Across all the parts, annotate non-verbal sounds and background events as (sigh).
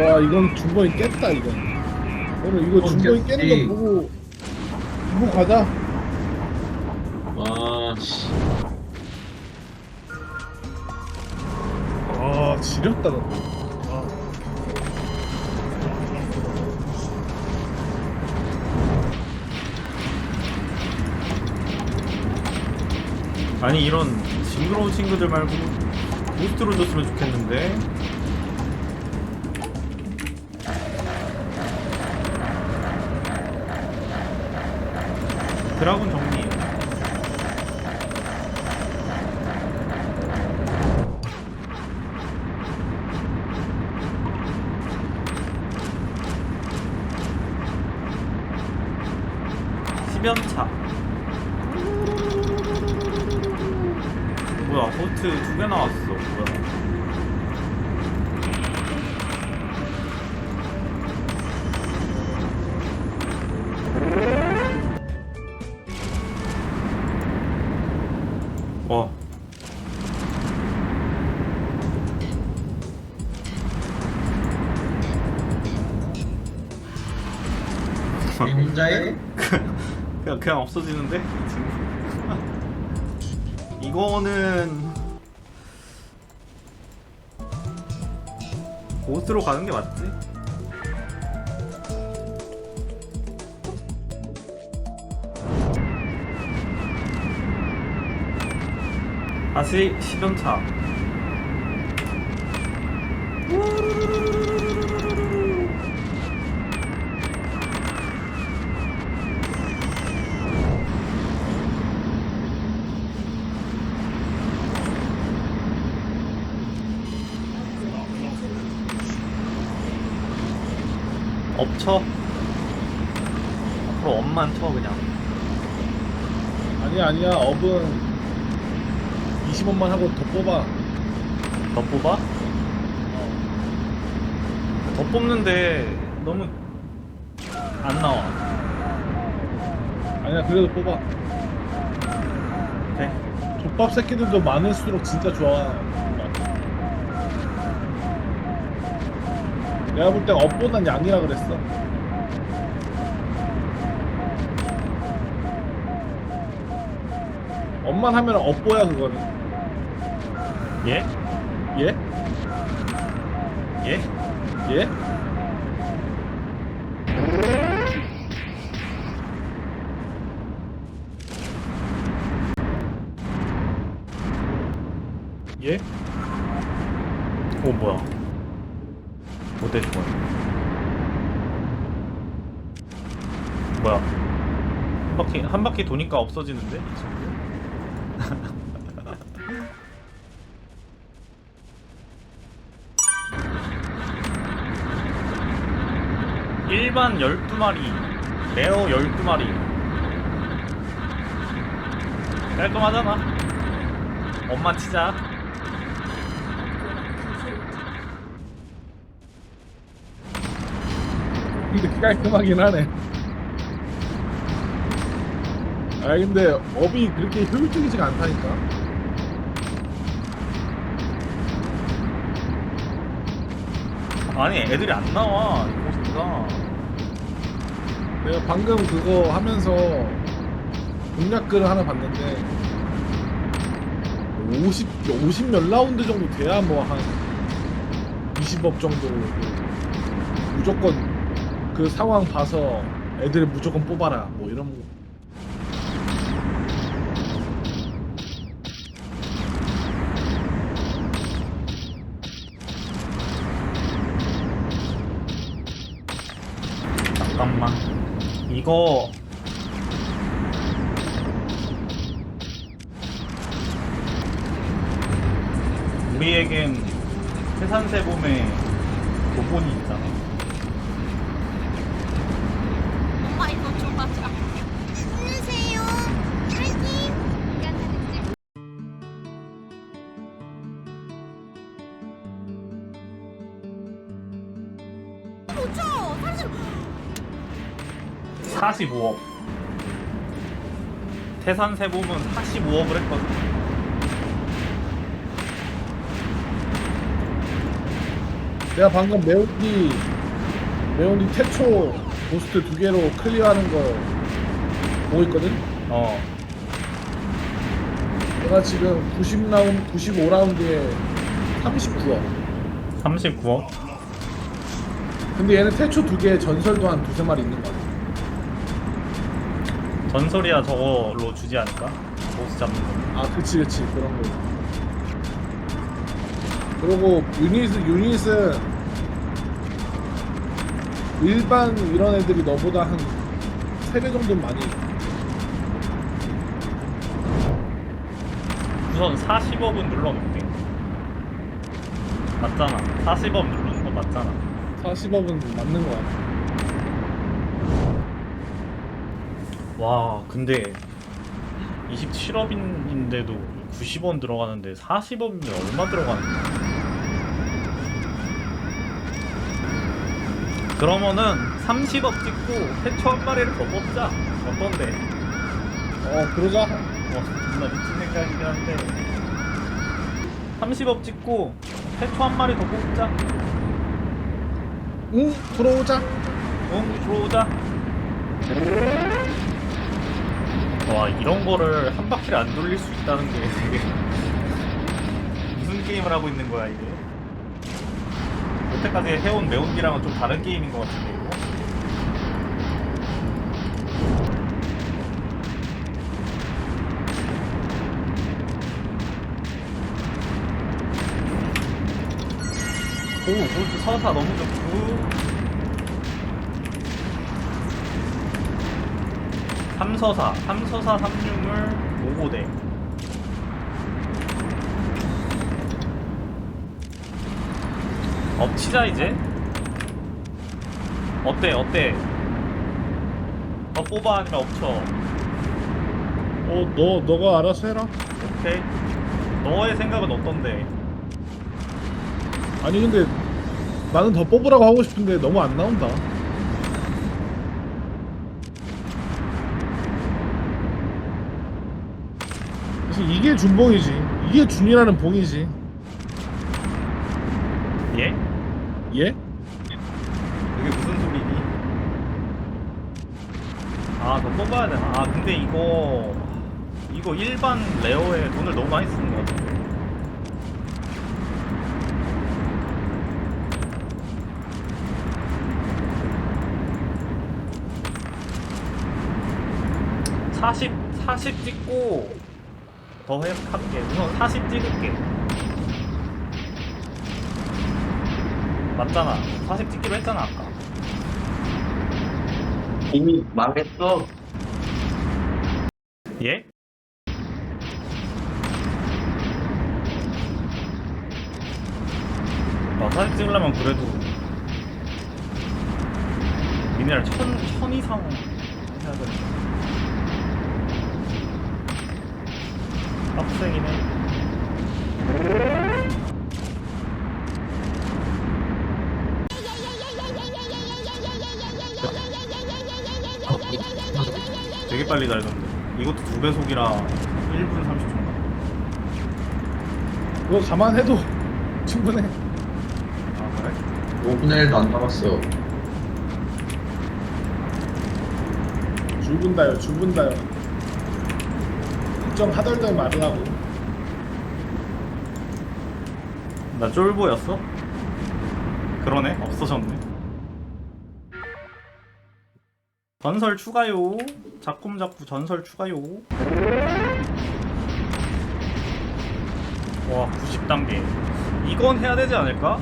와 이건 중거리 깼다 이거. 오늘 이거 어, 중거리 깼지. 깨는 거 보고 보고 가자. 와, 씨. 아 지렸다 너 아, 아니 이런 징그러운 친구들 말고 부스트로 줬으면 좋겠는데 드라군 정리 이 혼자해? (laughs) 그냥 그냥 없어지는데 이 친구. (laughs) 이거는 보스로 가는 게 맞지? 다시 10연차 업쳐? 앞으로 업만 쳐 그냥. 아니야 아니야. 업은 20원만 하고 더 뽑아. 더 뽑아? 더 뽑는데 너무 안 나와. 아니야 그래도 뽑아. 돼? 족밥 새끼들도 많을수록 진짜 좋아 내가 볼 땐 업보단 양이라 그랬어 업만 하면 업보야 그거는 예? 예? 예? 예? 예? 오 뭐야 못해 죽어 뭐야? 한 바퀴 한 바퀴 도니까 없어지는데? 일반 12마리 레어 12마리. 깔끔하잖아. 엄마 치자 근데 깔끔하긴 하네. 아 근데 업이 그렇게 효율적이지가 않다니까. 아니 애들이 안 나와 이 포스트가. 내가 방금 그거 하면서 공략글을 하나 봤는데 50, 50몇 라운드 정도 돼야 뭐 한 20업 정도 무조건 그 상황 봐서 애들 무조건 뽑아라. 뭐 이런 거. 잠깐만. 이거 우리에겐 해산세봄의 45억 태산세봄은 45억을 했거든 내가 방금 매운디 매운디 태초 보스트 두 개로 클리어하는 거 보고 있거든. 어. 내가 지금 90라운드, 95라운드에 39억. 39억? 근데 얘는 태초 두 개, 전설도 한 두세 마리 있는 거 같아. 전설이야 저걸로 주지 않을까? 보스 잡는 거. 아, 그치, 그치. 그런 거. 그리고 유닛, 유닛은 일반 이런 애들이 너보다 한 3배 정도 많이. 우선 40억은 눌러놓게. 맞잖아. 40억 누르는 거 맞잖아. 40억은 맞는 거 같아. 와, 근데 27억인데도 90원 들어가는데 40억이면 얼마 들어가는 거야? 그러면은 30억 찍고 태초 한 마리를 더 뽑자. 어떤데? 어, 그러자. 어, 존나 미친 생각이긴 한데 30억 찍고 태초 한 마리 더 뽑자 응, 들어오자. 응 들어오자 와 이런 거를 한 바퀴를 안 돌릴 수 있다는 게 되게 무슨 게임을 하고 있는 거야 이게 여태까지 해온 매운기랑은 좀 다른 게임인 것 같은데 이거 오, 서사 너무 좋고. 삼서사, 삼서사 삼룡을 5고대. 엎치자 이제. 어때, 어때? 더 뽑아 아니면 엎쳐? 어, 너, 너가 알아서 해라. 오케이. 너의 생각은 어떤데? 아니, 근데 나는 더 뽑으라고 하고 싶은데 너무 안 나온다. 그래서 이게 준봉이지. 이게 준이라는 봉이지. 예? 예? 이게 무슨 소리니? 아, 더 뽑아야 되나? 아, 근데 이거 이거 일반 레어에 돈을 너무 많이 쓰는 것 같은데. 사십 40 찍고 더 해, 할게. 우선 40 찍을게. 맞잖아. 40 찍기로 했잖아, 아까. 이미 망했어. 예? 아, 사진 찍으려면 그래도 미네랄 천, 천 이상 해야 되는데 해 되게 빨리 달던데 이것도 두 배속이라 1분 30초인가 그거 감안해도 충분해. 아 그래? 5분의 1도 안 남았어. 줄분다요, 줄분다요. 좀 하덜덜 말으라고. 나 쫄보였어? 그러네 없어졌네 전설 추가요 작품 작품 전설 추가요 와 90단계 이건 해야 되지 않을까?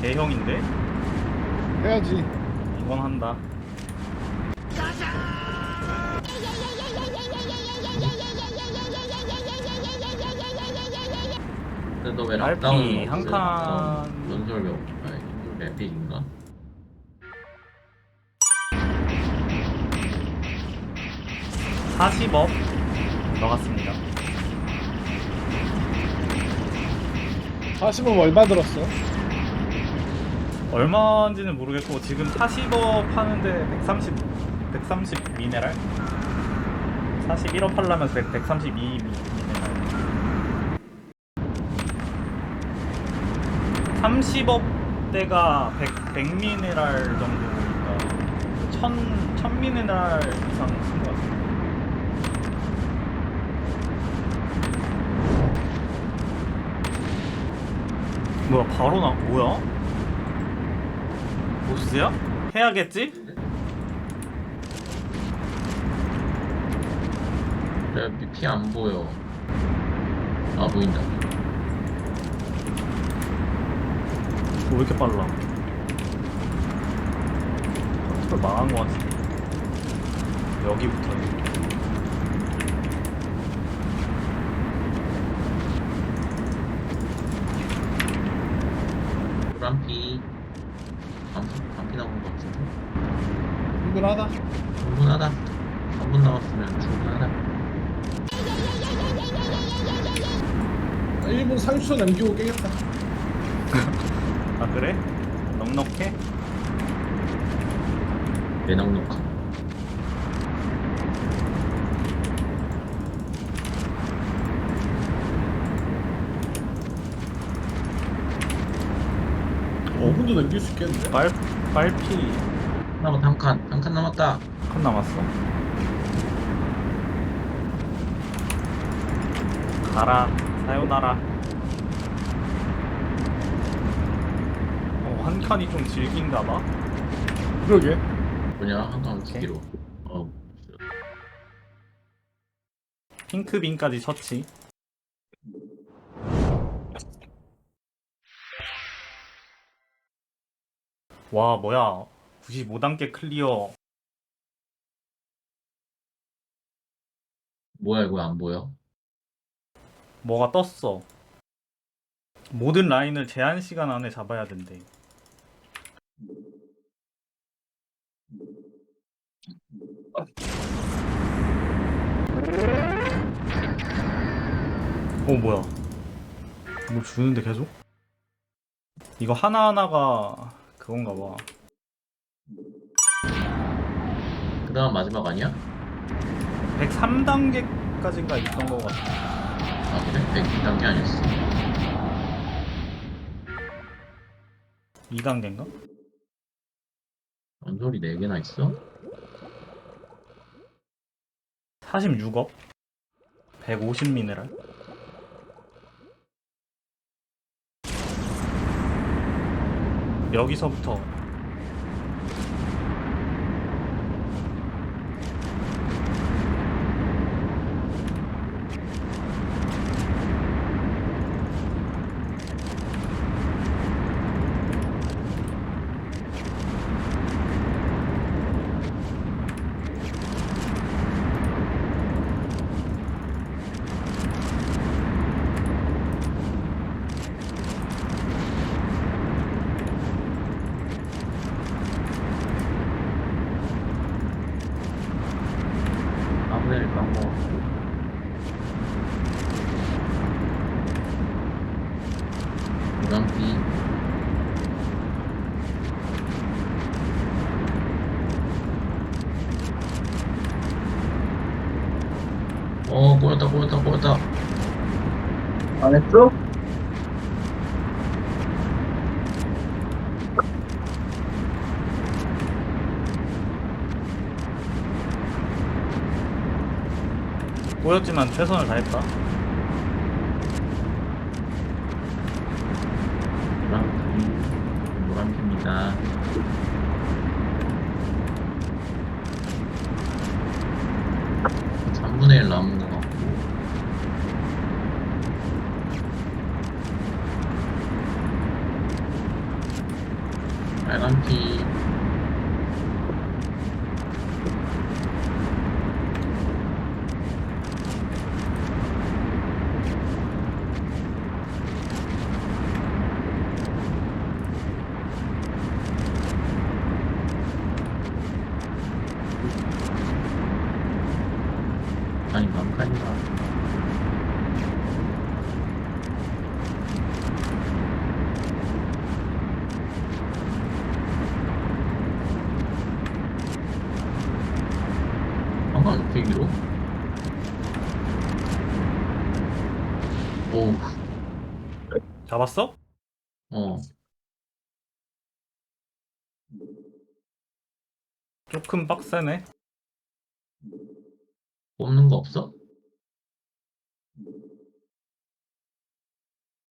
대형인데 해야지. 이건 한다 너왜 RP 락다운 한 칸. 연설 몇? 아니 맵픽인가? 사 40억 들어갔습니다 40은 얼마 들었어? 얼마인지는 모르겠고 지금 40억 파는데 130 130 미네랄 41억 팔려면 100, 132 미, 미네랄 30억 잣대가 100, 100미네랄 정도니까 1000, 1000미네랄 이상 쓴것 같아요. 뭐야 바로 나 뭐야? 보스야? 해야겠지? 그래 피안 보여 아 보인다 왜 이렇게 빨라? 컨트롤 망한 것 같은데. 여기부터. 노란 피. 반피 반피 나온 것 같은데? 충분하다. 충분하다. 3분 남았으면 충분하다. 1분 30초 남기고 깨겠다 아 그래? 넉넉해? 내넉넉함? 어 5분도 남길 수 있겠는데? 빨, 빨피. 남았다 한칸한 칸 남았다. 한 남았어. 가라 사요나라 어, 한 칸이 좀 질긴가 봐. 그러게. 뭐냐 한칸. 두기로. 어. 핑크빈까지 쳤지. 와 뭐야. 95단계 클리어. 뭐야 이거 안 보여? 뭐가 떴어. 모든 라인을 제한 시간 안에 잡아야 된대 어 뭐야 뭐 주는데 계속? 이거 하나하나가 그건가 봐 그 다음 마지막 아니야? 103단계까지인가 있던 것 같아 아 그래? 100단계 아니었어 2단계인가? 언소리 4개나 있어? 46억? 150 미네랄? 여기서부터 아무데나 까먹어 노란피 어 꼬였다 꼬였다 꼬였다 안 했어? 꼬였지만 최선을 다했다 아닌가? 아닌가? 아마 대기로? 오, 잡았어? 어. 조금 빡세네. 뽑는 거 없어?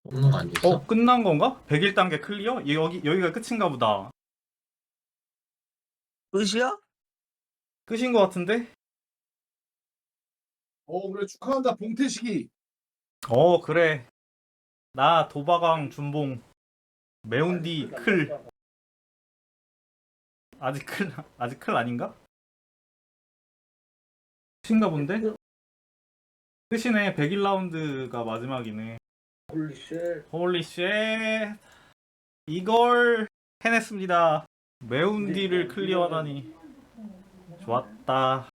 뽑는 거 안 줬어? 어 끝난 건가? 101단계 클리어? 얘 여기 여기가 끝인가 보다. 끝이야? 끝인 것 같은데? 어 그래 축하한다 봉태식이 어 그래. 나 도바강 준봉 매운디 클 아직 클 아직 클 아닌가? 끝인가 본데? 끝이네. 101라운드가 마지막이네. 홀리 쉣 이걸 해냈습니다. 매운디를 클리어하다니. 좋았다